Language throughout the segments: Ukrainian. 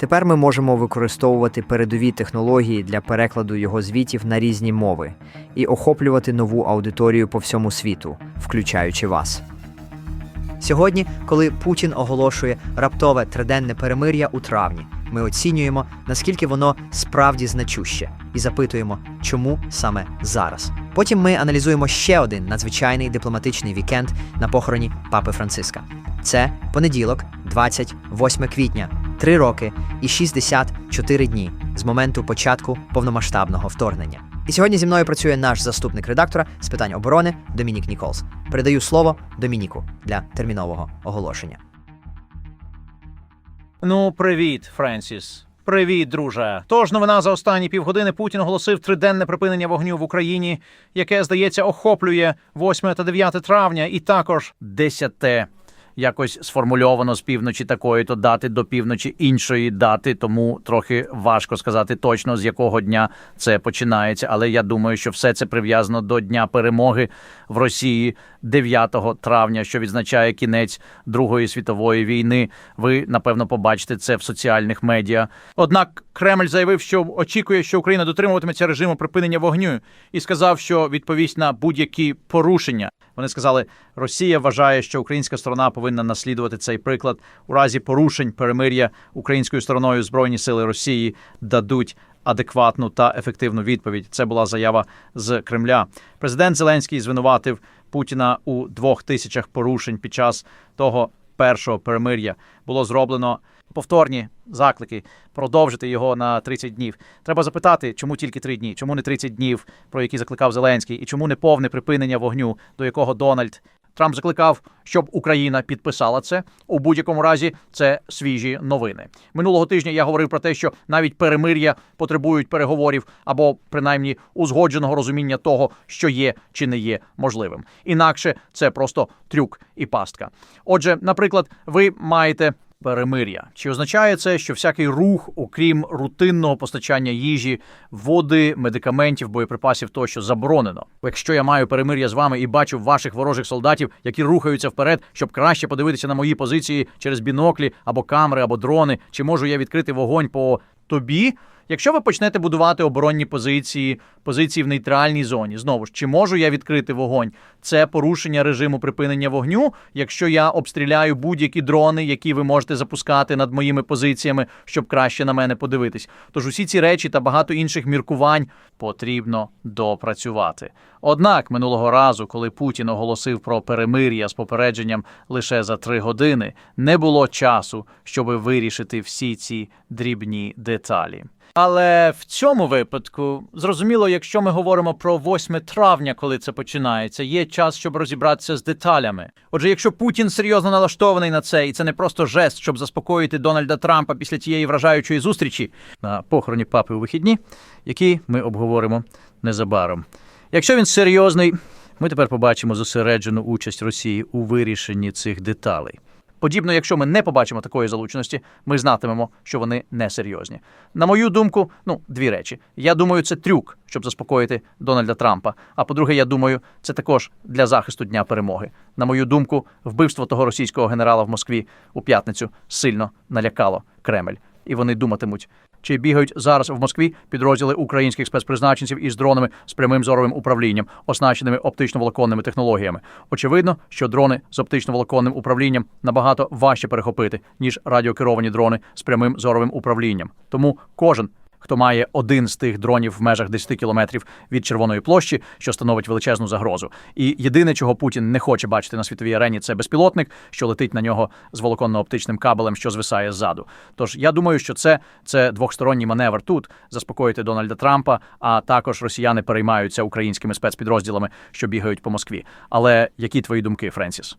Тепер ми можемо використовувати передові технології для перекладу його звітів на різні мови і охоплювати нову аудиторію по всьому світу, включаючи вас. Сьогодні, коли Путін оголошує раптове триденне перемир'я у травні, ми оцінюємо, наскільки воно справді значуще, і запитуємо, чому саме зараз. Потім ми аналізуємо ще один надзвичайний дипломатичний вікенд на похороні папи Франциска. Це понеділок, 28 квітня, 3 роки і 64 дні з моменту початку повномасштабного вторгнення. І сьогодні зі мною працює наш заступник редактора з питань оборони Домінік Ніколс. Передаю слово Домініку для термінового оголошення. Ну, привіт, Френсіс. Привіт, друже. Тож новина за останні півгодини Путін оголосив триденне припинення вогню в Україні, яке, здається, охоплює 8 та 9 травня, і також 10 якось сформульовано з півночі такої то дати до півночі іншої дати, тому трохи важко сказати точно з якого дня це починається. Але я думаю, що все це прив'язано до дня перемоги в Росії 9 травня, що відзначає кінець Другої світової війни. Ви напевно побачите це в соціальних медіа. Однак Кремль заявив, що очікує, що Україна дотримуватиметься режиму припинення вогню, і сказав, що відповість на будь-які порушення. Вони сказали, Росія вважає, що українська сторона повинна наслідувати цей приклад у разі порушень перемир'я українською стороною збройні сили Росії дадуть. Адекватну та ефективну відповідь. Це була заява з Кремля. Президент Зеленський звинуватив Путіна у двох тисячах порушень під час того першого перемир'я. Було зроблено повторні заклики продовжити його на 30 днів. Треба запитати, чому тільки 3 дні, чому не 30 днів, про які закликав Зеленський, і чому не повне припинення вогню, до якого Дональд Трамп закликав, щоб Україна підписала це. У будь-якому разі це свіжі новини. Минулого тижня я говорив про те, що навіть перемир'я потребують переговорів або принаймні узгодженого розуміння того, що є чи не є можливим. Інакше це просто трюк і пастка. Отже, наприклад, ви маєте. Перемир'я чи означає це, що всякий рух, окрім рутинного постачання їжі, води, медикаментів, боєприпасів тощо заборонено? Якщо я маю перемир'я з вами і бачу ваших ворожих солдатів, які рухаються вперед, щоб краще подивитися на мої позиції через біноклі або камери, або дрони, чи можу я відкрити вогонь по тобі? Якщо ви почнете будувати оборонні позиції, позиції в нейтральній зоні, знову ж чи можу я відкрити вогонь? Це порушення режиму припинення вогню, якщо я обстріляю будь-які дрони, які ви можете запускати над моїми позиціями, щоб краще на мене подивитись. Тож усі ці речі та багато інших міркувань потрібно допрацювати. Однак минулого разу, коли Путін оголосив про перемир'я з попередженням лише за три години, не було часу, щоб вирішити всі ці дрібні деталі. Але в цьому випадку зрозуміло, якщо ми говоримо про 8 травня, коли це починається, є час, щоб розібратися з деталями. Отже, якщо Путін серйозно налаштований на це, і це не просто жест, щоб заспокоїти Дональда Трампа після тієї вражаючої зустрічі на похороні папи у вихідні, які ми обговоримо незабаром. Якщо він серйозний, ми тепер побачимо зосереджену участь Росії у вирішенні цих деталей. Подібно, якщо ми не побачимо такої залученості, ми знатимемо, що вони несерйозні. На мою думку, ну дві речі. Я думаю, це трюк, щоб заспокоїти Дональда Трампа. А по-друге, я думаю, це також для захисту дня перемоги. На мою думку, вбивство того російського генерала в Москві у п'ятницю сильно налякало Кремль, і вони думатимуть. Чи бігають зараз в Москві підрозділи українських спецпризначенців із дронами з прямим зоровим управлінням, оснащеними оптично-волоконними технологіями? Очевидно, що дрони з оптично-волоконним управлінням набагато важче перехопити ніж радіокеровані дрони з прямим зоровим управлінням. Тому кожен. Хто має один з тих дронів в межах 10 кілометрів від Червоної площі, що становить величезну загрозу. І єдине, чого Путін не хоче бачити на світовій арені, це безпілотник, що летить на нього з волоконно-оптичним кабелем, що звисає ззаду. Тож я думаю, що це, це двохсторонній маневр тут заспокоїти Дональда Трампа, а також росіяни переймаються українськими спецпідрозділами, що бігають по Москві. Але які твої думки, Френсіс?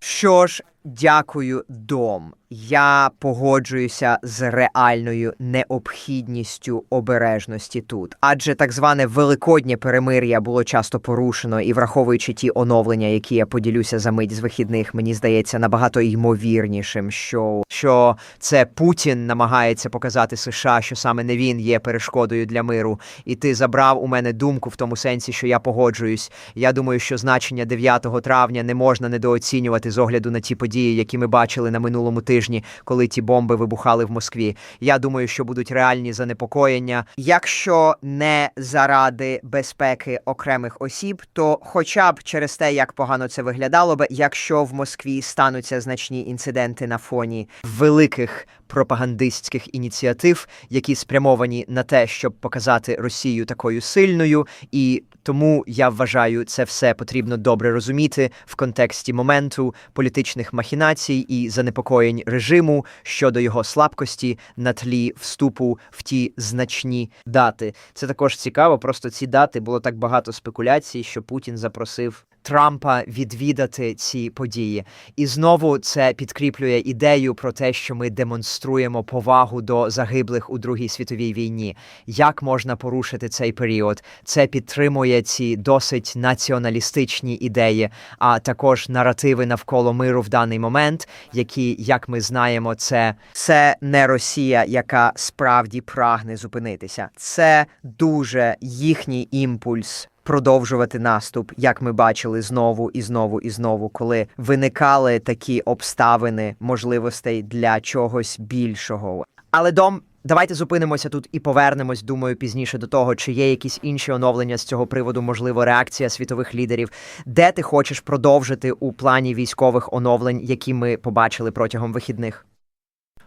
Що ж, Дякую, дом. Я погоджуюся з реальною необхідністю обережності тут, адже так зване великоднє перемир'я було часто порушено, і враховуючи ті оновлення, які я поділюся за мить з вихідних, мені здається набагато ймовірнішим, що, що це Путін намагається показати США, що саме не він є перешкодою для миру. І ти забрав у мене думку в тому сенсі, що я погоджуюсь. Я думаю, що значення 9 травня не можна недооцінювати з огляду на ті події, які ми бачили на минулому тижні, коли ті бомби вибухали в Москві. Я думаю, що будуть реальні занепокоєння. Якщо не заради безпеки окремих осіб, то хоча б через те, як погано це виглядало би, якщо в Москві стануться значні інциденти на фоні великих пропагандистських ініціатив, які спрямовані на те, щоб показати Росію такою сильною, і тому я вважаю, це все потрібно добре розуміти в контексті моменту політичних махінацій і занепокоєнь режиму щодо його слабкості на тлі вступу в ті значні дати. Це також цікаво. Просто ці дати було так багато спекуляцій, що Путін запросив. Трампа відвідати ці події, і знову це підкріплює ідею про те, що ми демонструємо повагу до загиблих у Другій світовій війні. Як можна порушити цей період? Це підтримує ці досить націоналістичні ідеї, а також наративи навколо миру в даний момент, які, як ми знаємо, це, це не Росія, яка справді прагне зупинитися. Це дуже їхній імпульс продовжувати наступ, як ми бачили знову і знову і знову, коли виникали такі обставини можливостей для чогось більшого. Але дом. Давайте зупинимося тут і повернемось, думаю, пізніше до того, чи є якісь інші оновлення з цього приводу, можливо, реакція світових лідерів. Де ти хочеш продовжити у плані військових оновлень, які ми побачили протягом вихідних?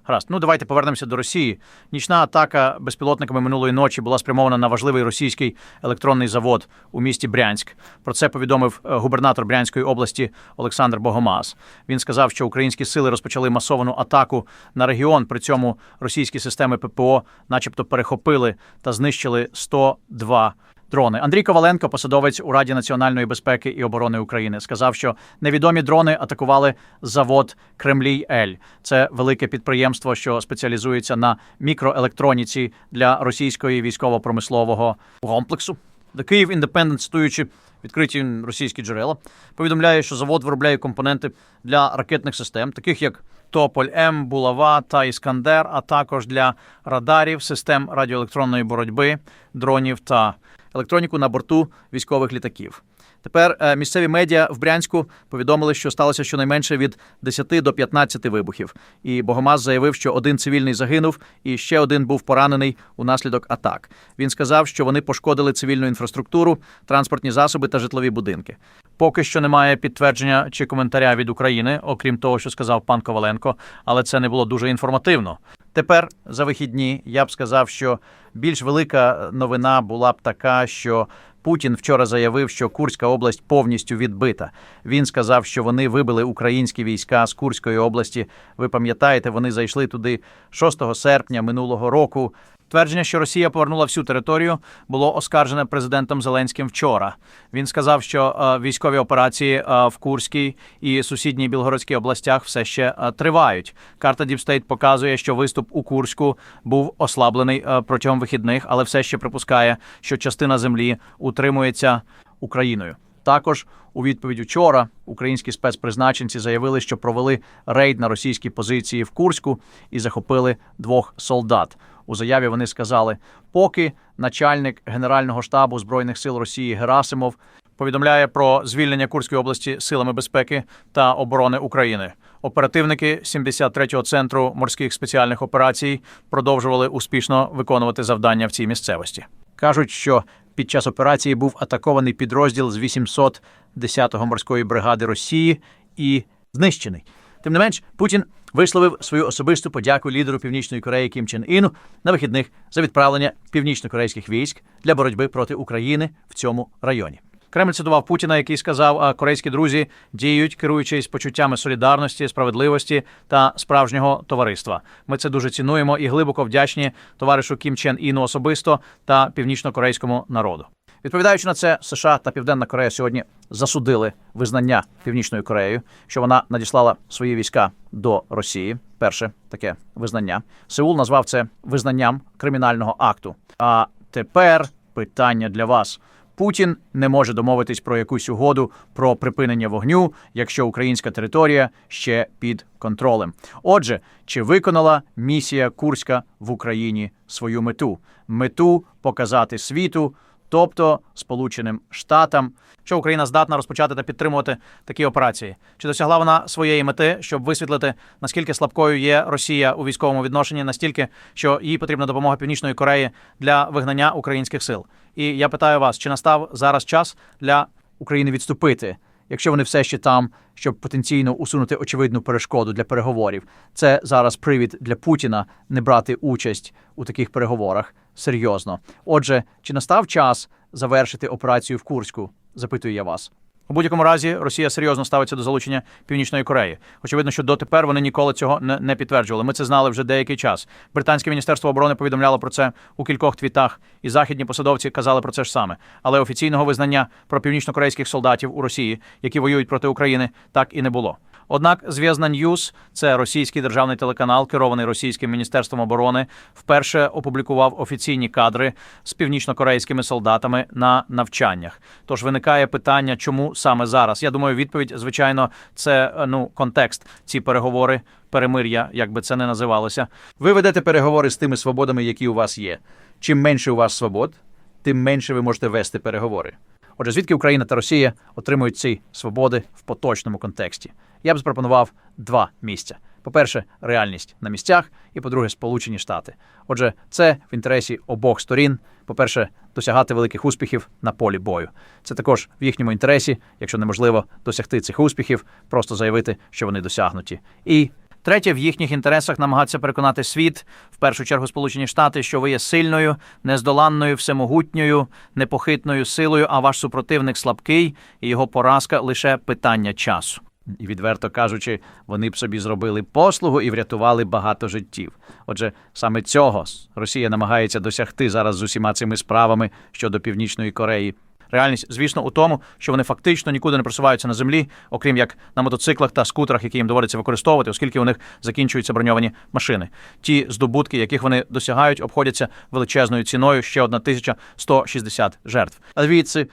Гаразд, ну давайте повернемося до Росії. Нічна атака безпілотниками минулої ночі була спрямована на важливий російський електронний завод у місті Брянськ. Про це повідомив е, губернатор Брянської області Олександр Богомаз. Він сказав, що українські сили розпочали масовану атаку на регіон. При цьому російські системи ППО, начебто, перехопили та знищили 102 Дрони Андрій Коваленко, посадовець у Раді національної безпеки і оборони України, сказав, що невідомі дрони атакували завод Кремлій Ель. Це велике підприємство, що спеціалізується на мікроелектроніці для російської військово-промислового комплексу. The Kyiv Independent, цитуючи відкриті російські джерела, повідомляє, що завод виробляє компоненти для ракетних систем, таких як Тополь М, Булава та Іскандер, а також для радарів, систем радіоелектронної боротьби, дронів та електроніку на борту військових літаків. Тепер е, місцеві медіа в Брянську повідомили, що сталося щонайменше від 10 до 15 вибухів. І Богомаз заявив, що один цивільний загинув, і ще один був поранений унаслідок атак. Він сказав, що вони пошкодили цивільну інфраструктуру, транспортні засоби та житлові будинки. Поки що немає підтвердження чи коментаря від України, окрім того, що сказав пан Коваленко, але це не було дуже інформативно. Тепер за вихідні я б сказав, що більш велика новина була б така, що Путін вчора заявив, що Курська область повністю відбита. Він сказав, що вони вибили українські війська з Курської області. Ви пам'ятаєте, вони зайшли туди 6 серпня минулого року. Твердження, що Росія повернула всю територію, було оскаржене президентом Зеленським вчора. Він сказав, що е, військові операції е, в Курській і сусідній Білгородській областях все ще е, тривають. Карта Діпстейт показує, що виступ у Курську був ослаблений протягом вихідних, але все ще припускає, що частина землі утримується Україною. Також у відповідь вчора українські спецпризначенці заявили, що провели рейд на російські позиції в Курську і захопили двох солдат. У заяві вони сказали, поки начальник Генерального штабу збройних сил Росії Герасимов повідомляє про звільнення Курської області силами безпеки та оборони України. Оперативники 73-го центру морських спеціальних операцій продовжували успішно виконувати завдання в цій місцевості. Кажуть, що під час операції був атакований підрозділ з 810-го морської бригади Росії і знищений. Тим не менш, Путін висловив свою особисту подяку лідеру Північної Кореї Кім Чен Іну на вихідних за відправлення північно-корейських військ для боротьби проти України в цьому районі. Кремль цитував Путіна, який сказав, а корейські друзі діють, керуючись почуттями солідарності, справедливості та справжнього товариства. Ми це дуже цінуємо і глибоко вдячні товаришу Кім Чен Іну особисто та північно-корейському народу. Відповідаючи на це, США та Південна Корея сьогодні засудили визнання Північною Кореєю, що вона надіслала свої війська до Росії. Перше таке визнання. Сеул назвав це визнанням кримінального акту. А тепер питання для вас. Путін не може домовитись про якусь угоду про припинення вогню, якщо українська територія ще під контролем. Отже, чи виконала місія Курська в Україні свою мету? Мету показати світу, тобто Сполученим Штатам, що Україна здатна розпочати та підтримувати такі операції. Чи досягла вона своєї мети, щоб висвітлити наскільки слабкою є Росія у військовому відношенні, настільки, що їй потрібна допомога Північної Кореї для вигнання українських сил? І я питаю вас, чи настав зараз час для України відступити? Якщо вони все ще там, щоб потенційно усунути очевидну перешкоду для переговорів, це зараз привід для Путіна не брати участь у таких переговорах серйозно. Отже, чи настав час завершити операцію в Курську? Запитую я вас. У будь-якому разі Росія серйозно ставиться до залучення Північної Кореї. Очевидно, що дотепер вони ніколи цього не, підтверджували. Ми це знали вже деякий час. Британське міністерство оборони повідомляло про це у кількох твітах, і західні посадовці казали про це ж саме. Але офіційного визнання про північнокорейських солдатів у Росії, які воюють проти України, так і не було. Однак Зв'язна Ньюс, це російський державний телеканал, керований російським міністерством оборони, вперше опублікував офіційні кадри з північнокорейськими солдатами на навчаннях. Тож виникає питання, чому саме зараз? Я думаю, відповідь, звичайно, це е, ну контекст. Ці переговори, перемир'я, як би це не називалося. Ви ведете переговори з тими свободами, які у вас є. Чим менше у вас свобод, тим менше ви можете вести переговори. Отже, звідки Україна та Росія отримують ці свободи в поточному контексті? Я б запропонував два місця: по-перше, реальність на місцях, і по-друге, Сполучені Штати. Отже, це в інтересі обох сторін. По-перше, досягати великих успіхів на полі бою. Це також в їхньому інтересі, якщо неможливо досягти цих успіхів, просто заявити, що вони досягнуті. І Третє, в їхніх інтересах намагатися переконати світ, в першу чергу Сполучені Штати, що ви є сильною, нездоланною, всемогутньою, непохитною силою, а ваш супротивник слабкий, і його поразка лише питання часу. І відверто кажучи, вони б собі зробили послугу і врятували багато життів. Отже, саме цього Росія намагається досягти зараз з усіма цими справами щодо Північної Кореї. Реальність, звісно, у тому, що вони фактично нікуди не просуваються на землі, окрім як на мотоциклах та скутерах, які їм доводиться використовувати, оскільки у них закінчуються броньовані машини. Ті здобутки, яких вони досягають, обходяться величезною ціною ще 1160 жертв. А звідси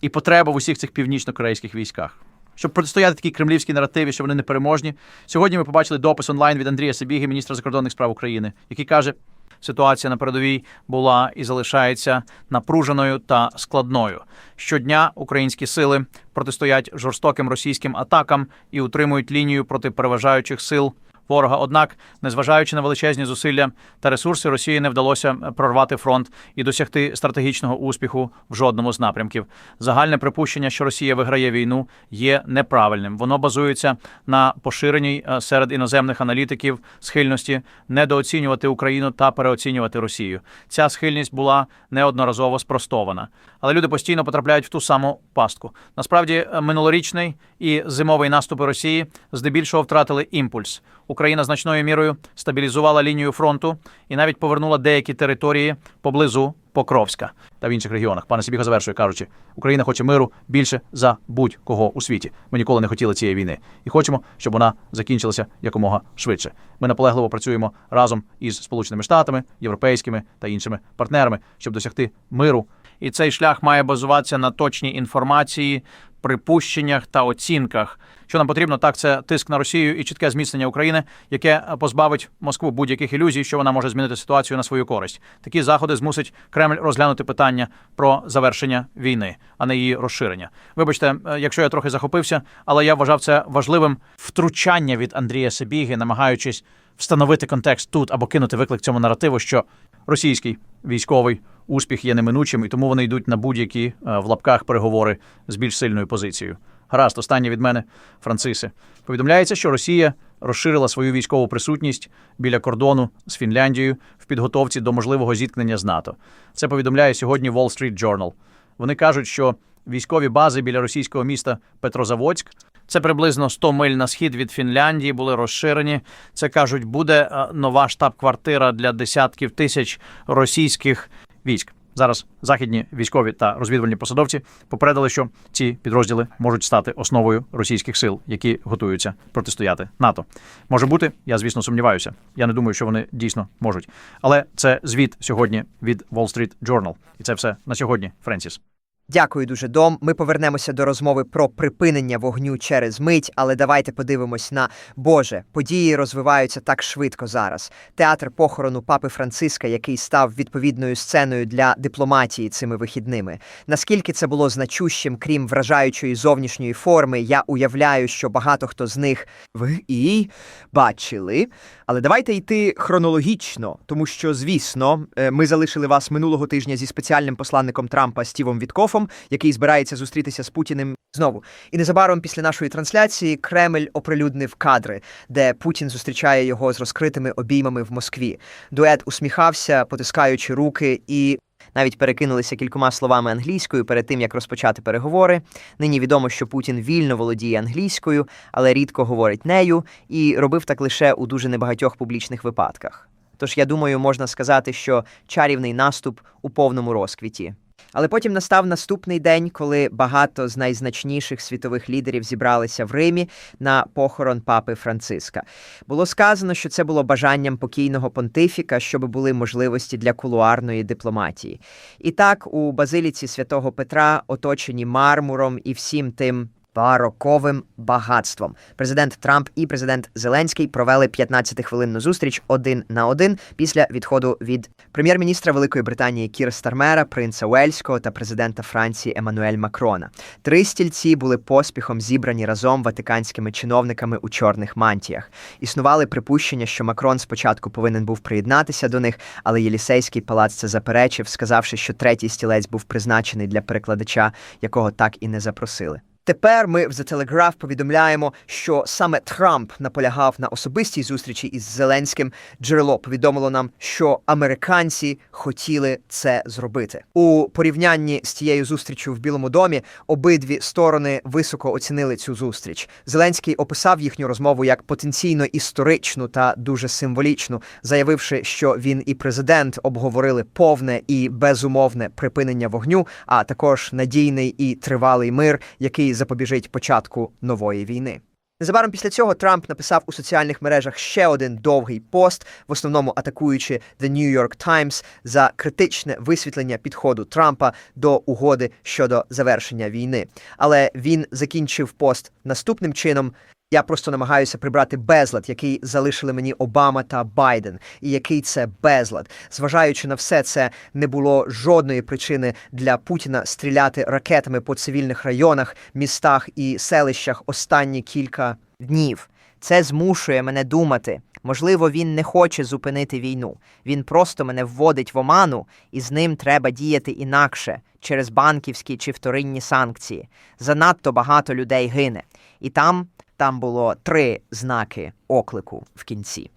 і потреба в усіх цих північно-корейських військах. Щоб протистояти такій кремлівській наративі, що вони непереможні. Сьогодні ми побачили допис онлайн від Андрія Сибіги, міністра закордонних справ України, який каже, ситуація на передовій була і залишається напруженою та складною. Щодня українські сили протистоять жорстоким російським атакам і утримують лінію проти переважаючих сил. Ворога, однак, незважаючи на величезні зусилля та ресурси, Росії не вдалося прорвати фронт і досягти стратегічного успіху в жодному з напрямків. Загальне припущення, що Росія виграє війну, є неправильним. Воно базується на поширеній е, серед іноземних аналітиків схильності недооцінювати Україну та переоцінювати Росію. Ця схильність була неодноразово спростована, але люди постійно потрапляють в ту саму пастку. Насправді, е, минулорічний і зимовий наступи Росії здебільшого втратили імпульс. Україна значною мірою стабілізувала лінію фронту і навіть повернула деякі території поблизу Покровська та в інших регіонах. Пане Сібіга завершує кажучи, Україна хоче миру більше за будь-кого у світі. Ми ніколи не хотіли цієї війни і хочемо, щоб вона закінчилася якомога швидше. Ми наполегливо працюємо разом із Сполученими Штатами, європейськими та іншими партнерами, щоб досягти миру. І цей шлях має базуватися на точній інформації, припущеннях та оцінках. Що нам потрібно, так це тиск на Росію і чітке зміцнення України, яке позбавить Москву будь-яких ілюзій, що вона може змінити ситуацію на свою користь. Такі заходи змусить Кремль розглянути питання про завершення війни, а не її розширення. Вибачте, е, якщо я трохи захопився, але я вважав це важливим втручання від Андрія Сибіги, намагаючись встановити контекст тут або кинути виклик цьому наративу, що російський військовий успіх є неминучим, і тому вони йдуть на будь-які е, в лапках переговори з більш сильною позицією. Гаразд, останнє від мене, Францисе. Повідомляється, що Росія розширила свою військову присутність біля кордону з Фінляндією в підготовці до можливого зіткнення з НАТО. Це повідомляє сьогодні Wall Street Journal. Вони кажуть, що військові бази біля російського міста Петрозаводськ. Це приблизно 100 миль на схід від Фінляндії були розширені. Це кажуть, буде е, нова штаб-квартира для десятків тисяч російських військ. зараз західні військові та розвідувальні посадовці попередили, що ці підрозділи можуть стати основою російських сил, які готуються протистояти НАТО. Може бути, я звісно сумніваюся. Я не думаю, що вони дійсно можуть. Але це звіт сьогодні від Wall Street Journal. І це все на сьогодні, Френсіс. Дякую дуже, Дом. Ми повернемося до розмови про припинення вогню через мить, але давайте подивимось на Боже, події розвиваються так швидко зараз. Театр похорону папи Франциска, який став відповідною сценою для дипломатії цими вихідними. Наскільки це було значущим, крім вражаючої зовнішньої форми, я уявляю, що багато хто з них ви і бачили. Але давайте йти хронологічно, тому що, звісно, е, ми залишили вас минулого тижня зі спеціальним посланником Трампа Стівом Віткофом, який збирається зустрітися з Путіним знову. І незабаром після нашої трансляції Кремль оприлюднив кадри, де Путін зустрічає його з розкритими обіймами в Москві. Дует усміхався, потискаючи руки і. Навіть перекинулися кількома словами англійською перед тим, як розпочати переговори. Нині відомо, що Путін вільно володіє англійською, але рідко говорить нею, і робив так лише у дуже небагатьох публічних випадках. Тож я думаю, можна сказати, що чарівний наступ у повному розквіті. Але потім настав наступний день, коли багато з найзначніших світових лідерів зібралися в Римі на похорон папи Франциска. Було сказано, що це було бажанням покійного понтифіка, щоб були можливості для кулуарної дипломатії. І так, у базиліці святого Петра, оточені мармуром і всім тим. Бароковим багатством президент Трамп і президент Зеленський провели 15-хвилинну зустріч один на один після відходу від прем'єр-міністра Великої Британії Кір Стармера, принца Уельського та президента Франції Еммануель Макрона. Три стільці були поспіхом зібрані разом ватиканськими чиновниками у чорних мантіях. Існували припущення, що Макрон спочатку повинен був приєднатися до них, але Єлісейський палац це заперечив, сказавши, що третій стілець був призначений для перекладача, якого так і не запросили. Тепер ми в The Telegraph повідомляємо, що саме Трамп наполягав на особистій зустрічі із Зеленським. Джерело повідомило нам, що американці хотіли це зробити у порівнянні з тією зустрічю в Білому домі. Обидві сторони високо оцінили цю зустріч. Зеленський описав їхню розмову як потенційно історичну та дуже символічну, заявивши, що він і президент обговорили повне і безумовне припинення вогню, а також надійний і тривалий мир, який запобіжить початку нової війни. Незабаром після цього Трамп написав у соціальних мережах ще один довгий пост, в основному атакуючи The New York Times за критичне висвітлення підходу Трампа до угоди щодо завершення війни. Але він закінчив пост наступним чином. Я просто намагаюся прибрати безлад, який залишили мені Обама та Байден, і який це безлад. Зважаючи на все це, не було жодної причини для Путіна стріляти ракетами по цивільних районах, містах і селищах останні кілька днів. Це змушує мене думати. Можливо, він не хоче зупинити війну. Він просто мене вводить в оману, і з ним треба діяти інакше через банківські чи вторинні санкції. Занадто багато людей гине. І там, там було три знаки оклику в кінці.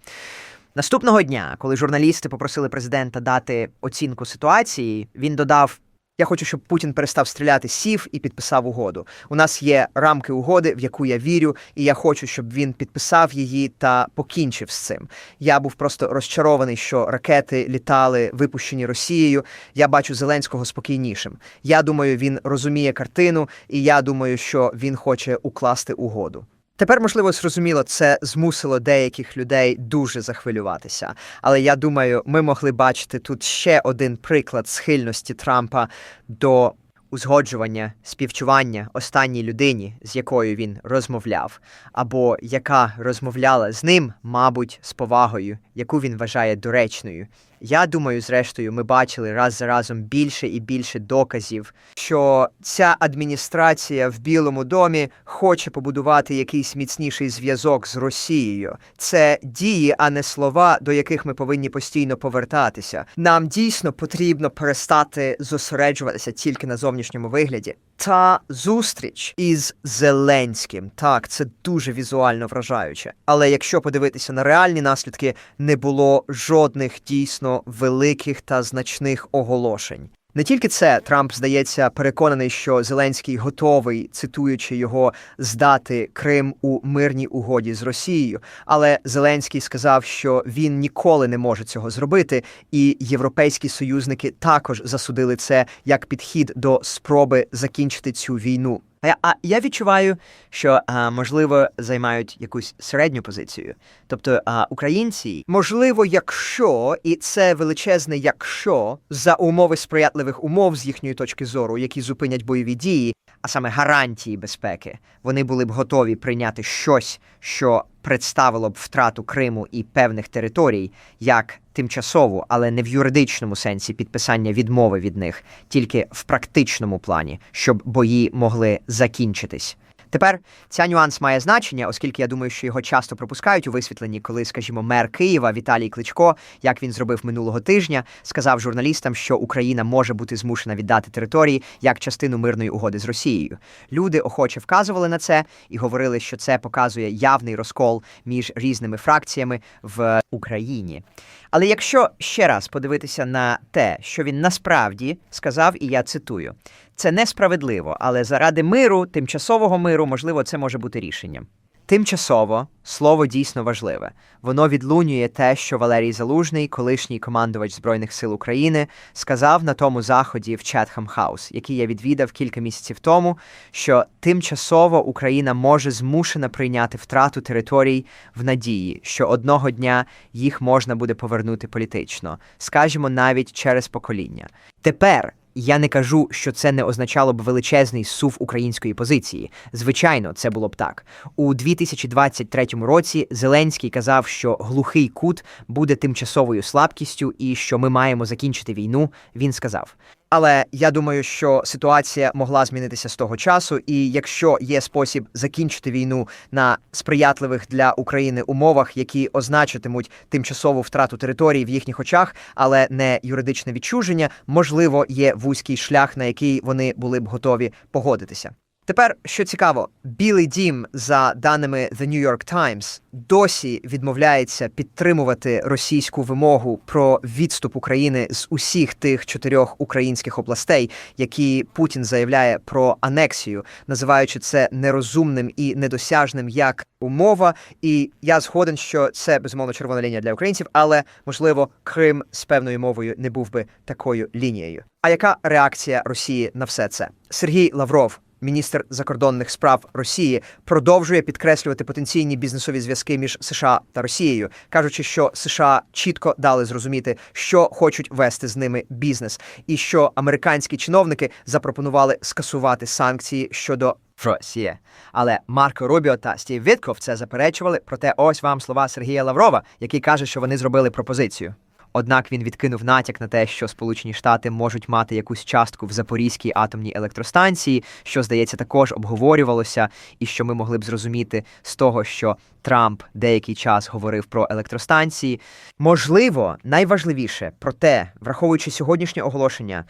Наступного дня, коли журналісти попросили президента дати оцінку ситуації, він додав. Я хочу, щоб Путін перестав стріляти, сів і підписав угоду. У нас є рамки угоди, в яку я вірю, і я хочу, щоб він підписав її та покінчив з цим. Я був просто розчарований, що ракети літали, випущені Росією. Я бачу Зеленського спокійнішим. Я думаю, він розуміє картину, і я думаю, що він хоче укласти угоду. Тепер, можливо, зрозуміло, це змусило деяких людей дуже захвилюватися. Але я думаю, ми могли бачити тут ще один приклад схильності Трампа до узгоджування, співчування останній людині, з якою він розмовляв, або яка розмовляла з ним, мабуть, з повагою, яку він вважає доречною. Я думаю, зрештою, ми бачили раз за разом більше і більше доказів, що ця адміністрація в Білому домі хоче побудувати якийсь міцніший зв'язок з Росією. Це дії, а не слова, до яких ми повинні постійно повертатися. Нам дійсно потрібно перестати зосереджуватися тільки на зовнішньому вигляді. Та зустріч із Зеленським, так, це дуже візуально вражаюче. Але якщо подивитися на реальні наслідки, не було жодних дійсно великих та значних оголошень. Не тільки це Трамп здається переконаний, що Зеленський готовий, цитуючи його, здати Крим у мирній угоді з Росією. Але Зеленський сказав, що він ніколи не може цього зробити, і європейські союзники також засудили це як підхід до спроби закінчити цю війну. А я, відчуваю, що можливо займають якусь середню позицію. Тобто українці, можливо, якщо і це величезне, якщо за умови сприятливих умов з їхньої точки зору, які зупинять бойові дії, а саме гарантії безпеки, вони були б готові прийняти щось, що представило б втрату Криму і певних територій як тимчасову, але не в юридичному сенсі підписання відмови від них, тільки в практичному плані, щоб бої могли закінчитись. Тепер ця нюанс має значення, оскільки я думаю, що його часто пропускають у висвітленні, коли, скажімо, мер Києва Віталій Кличко, як він зробив минулого тижня, сказав журналістам, що Україна може бути змушена віддати території як частину мирної угоди з Росією. Люди охоче вказували на це і говорили, що це показує явний розкол між різними фракціями в Україні. Але якщо ще раз подивитися на те, що він насправді сказав, і я цитую, це несправедливо, але заради миру, тимчасового миру, можливо, це може бути рішенням. Тимчасово слово дійсно важливе. Воно відлунює те, що Валерій Залужний, колишній командувач Збройних сил України, сказав на тому заході в Четхам Хаус, який я відвідав кілька місяців тому, що тимчасово Україна може змушена прийняти втрату територій в надії, що одного дня їх можна буде повернути політично, скажімо, навіть через покоління. Тепер. Я не кажу, що це не означало б величезний сув української позиції. Звичайно, це було б так. У 2023 році Зеленський казав, що глухий кут буде тимчасовою слабкістю і що ми маємо закінчити війну. Він сказав. Але я думаю, що ситуація могла змінитися з того часу, і якщо є спосіб закінчити війну на сприятливих для України умовах, які означатимуть тимчасову втрату території в їхніх очах, але не юридичне відчуження, можливо, є вузький шлях, на який вони були б готові погодитися. Тепер, що цікаво, Білий дім, за даними The New York Times, досі відмовляється підтримувати російську вимогу про відступ України з усіх тих чотирьох українських областей, які Путін заявляє про анексію, називаючи це нерозумним і недосяжним як умова. І я згоден, що це безумовно червона лінія для українців, але можливо Крим з певною мовою не був би такою лінією. А яка реакція Росії на все це? Сергій Лавров. Міністр закордонних справ Росії продовжує підкреслювати потенційні бізнесові зв'язки між США та Росією, кажучи, що США чітко дали зрозуміти, що хочуть вести з ними бізнес, і що американські чиновники запропонували скасувати санкції щодо Росії. Але Марко Рубіо та Стів Вітков це заперечували. Проте ось вам слова Сергія Лаврова, який каже, що вони зробили пропозицію. Однак він відкинув натяк на те, що Сполучені Штати можуть мати якусь частку в Запорізькій атомній електростанції, що, здається, також обговорювалося, і що ми могли б зрозуміти з того, що Трамп деякий час говорив про електростанції. Можливо, найважливіше, проте, враховуючи сьогоднішнє оголошення,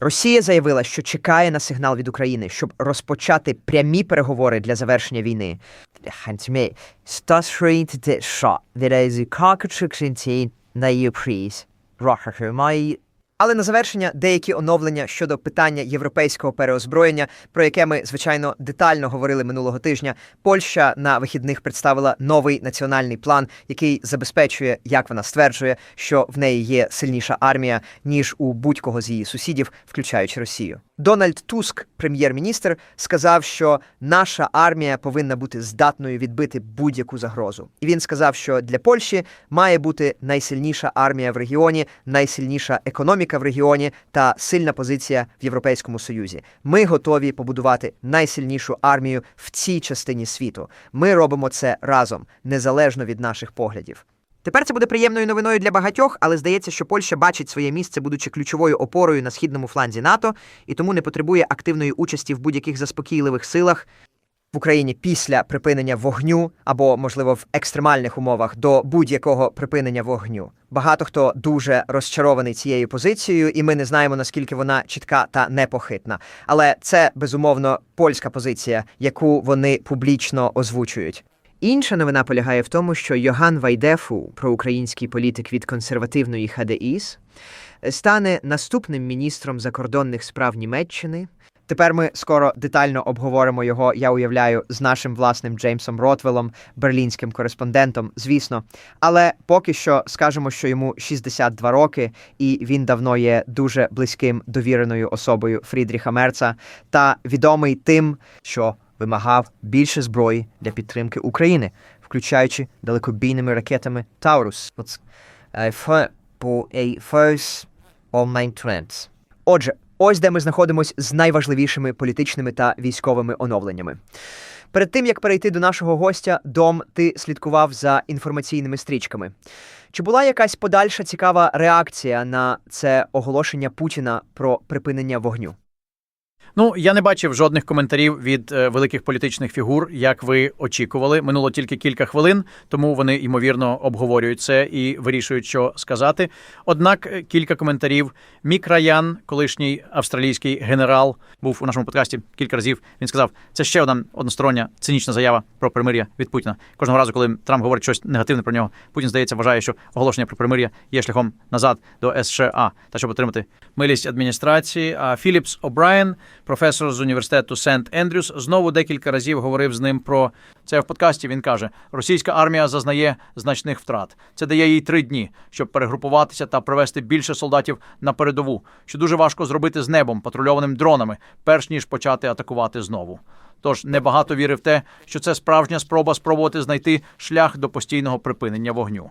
Росія заявила, що чекає на сигнал від України, щоб розпочати прямі переговори для завершення війни. На її приз. мої. Але на завершення деякі оновлення щодо питання європейського переозброєння, про яке ми звичайно детально говорили минулого тижня. Польща на вихідних представила новий національний план, який забезпечує, як вона стверджує, що в неї є сильніша армія ніж у будь-кого з її сусідів, включаючи Росію. Дональд Туск, прем'єр-міністр, сказав, що наша армія повинна бути здатною відбити будь-яку загрозу. І він сказав, що для Польщі має бути найсильніша армія в регіоні, найсильніша економіка в регіоні та сильна позиція в Європейському Союзі. Ми готові побудувати найсильнішу армію в цій частині світу. Ми робимо це разом, незалежно від наших поглядів. Тепер це буде приємною новиною для багатьох, але здається, що Польща бачить своє місце, будучи ключовою опорою на східному фланзі НАТО, і тому не потребує активної участі в будь-яких заспокійливих силах в Україні після припинення вогню або, можливо, в екстремальних умовах до будь-якого припинення вогню. Багато хто дуже розчарований цією позицією, і ми не знаємо наскільки вона чітка та непохитна. Але це безумовно польська позиція, яку вони публічно озвучують. Інша новина полягає в тому, що Йоган Вайдефу, проукраїнський політик від консервативної ХДІС, стане наступним міністром закордонних справ Німеччини. Тепер ми скоро детально обговоримо його, я уявляю, з нашим власним Джеймсом Ротвелом, берлінським кореспондентом, звісно. Але поки що скажемо, що йому 62 роки, і він давно є дуже близьким довіреною особою Фрідріха Мерца та відомий тим, що вимагав більше зброї для підтримки України, включаючи далекобійними ракетами Таурус. Отже, ось де ми знаходимося з найважливішими політичними та військовими оновленнями. Перед тим як перейти до нашого гостя, Дом, ти слідкував за інформаційними стрічками. Чи була якась подальша цікава реакція на це оголошення Путіна про припинення вогню? Ну, я не бачив жодних коментарів від е, великих політичних фігур, як ви очікували. Минуло тільки кілька хвилин, тому вони ймовірно обговорюють це і вирішують, що сказати. Однак е, кілька коментарів. Мік Раян, колишній австралійський генерал, був у нашому подкасті кілька разів. Він сказав, це ще одна одностороння цинічна заява про примир'я від Путіна. Кожного разу, коли Трамп говорить щось негативне про нього, Путін здається вважає, що оголошення про примир'я є шляхом назад до США та щоб отримати милість адміністрації. А Філіпс О'Брайен, професор з університету Сент Ендрюс, знову декілька разів говорив з ним про це в подкасті. Він каже: Російська армія зазнає значних втрат. Це дає їй три дні, щоб перегрупуватися та привести більше солдатів на передову, що дуже важко зробити з небом, патрульованим дронами, перш ніж почати атакувати знову. Тож небагато вірив в те, що це справжня спроба спробувати знайти шлях до постійного припинення вогню.